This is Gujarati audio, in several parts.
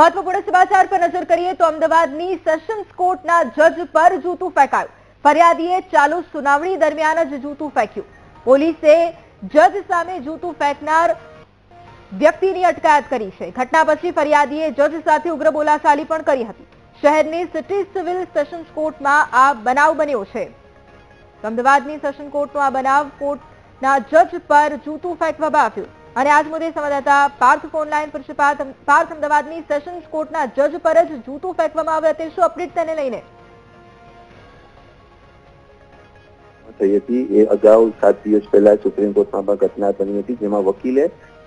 મહત્વપૂર્ણ સમાચાર પર નજર કરીએ તો અમદાવાદની સેશન્સ કોર્ટના જજ પર જૂતું ફેંકાયું. ફરિયાદીએ ચાલુ સુનાવણી દરમિયાન જ જૂતું ફેંક્યું. પોલીસે જજ સામે જૂતું ફેંકનાર વ્યક્તિની અટકાયત કરી છે. ઘટના પછી ફરિયાદીએ જજ સાથે ઉગ્ર બોલાચાલી પણ કરી હતી. શહેરની સિટી સિવિલ સેશન્સ કોર્ટમાં આ બનાવ બન્યો છે. અમદાવાદની સેશન કોર્ટનો આ બનાવ કોર્ટના જજ પર જૂતું ફેંકવામાં આવ્યું. અને આજ મુદ્દે સંવાદદાતા પાર્થ ફોન લાઈન પાર્થ અમદાવાદની સેશન્સ કોર્ટના જજ પર જ જૂતું ફેંકવામાં આવ્યું. તે શું અપડેટ તેને લઈને? થઈ હતી, એ અગાઉ સાત દિવસ પહેલા સુપ્રીમ કોર્ટમાં પણ ઘટના બની હતી, જેમાં વકીલે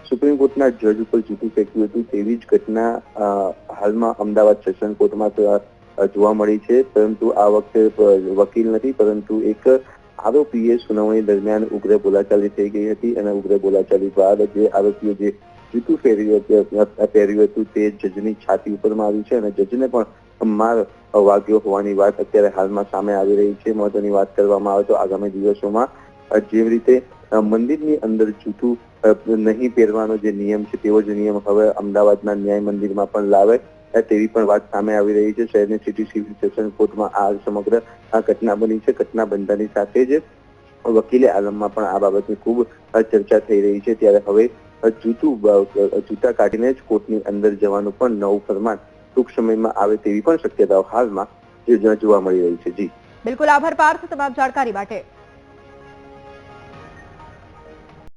સુપ્રીમ કોર્ટના જજ ઉપર જૂતું ફેંક્યું હતું. તેવી જ ઘટના હાલમાં અમદાવાદ સેશન કોર્ટમાં જોવા મળી છે. પરંતુ આ વખતે વકીલ નથી, પરંતુ એક આરોપીએ સુનાવણી દરમિયાન ઉગ્ર બોલાચાલી થઈ ગઈ હતી અને ઉગ્ર બોલાચાલી બાદ જે આરોપીએ જે જૂતું હતું- પહેર્યું હતું તે જજની છાતી ઉપર માર્યું છે અને જજને પણ માર વાગ્યો હોવાની વાત અત્યારે હાલમાં સામે આવી રહી છે. મહત્વની વાત કરવામાં આવે તો આગામી દિવસોમાં જેવી રીતે મંદિરની અંદર જૂતું નહીં પહેરવાનો જે નિયમ છે તેવો જ નિયમ હવે અમદાવાદના ન્યાય મંદિરમાં પણ લાવે તેવી પણ વાત સામે આવી રહી છે. શહેરની સિટી સિવિલ સેશન કોર્ટમાં આ સમગ્ર આ ઘટના બની છે. ઘટના બનતાની સાથે જ વકીલે આલમમાં પણ આ બાબતની ખૂબ ચર્ચા થઈ રહી છે. ત્યારે હવે જૂતું જૂતા કાઢીને જ કોર્ટની અંદર જવાનું પણ નવું ફરમાન ટૂંક સમયમાં આવે તેવી પણ શક્યતાઓ હાલમાં જોવા મળી રહી છે. જી. બિલકુલ આભાર પાર્થ. તમામ જાણકારી માટે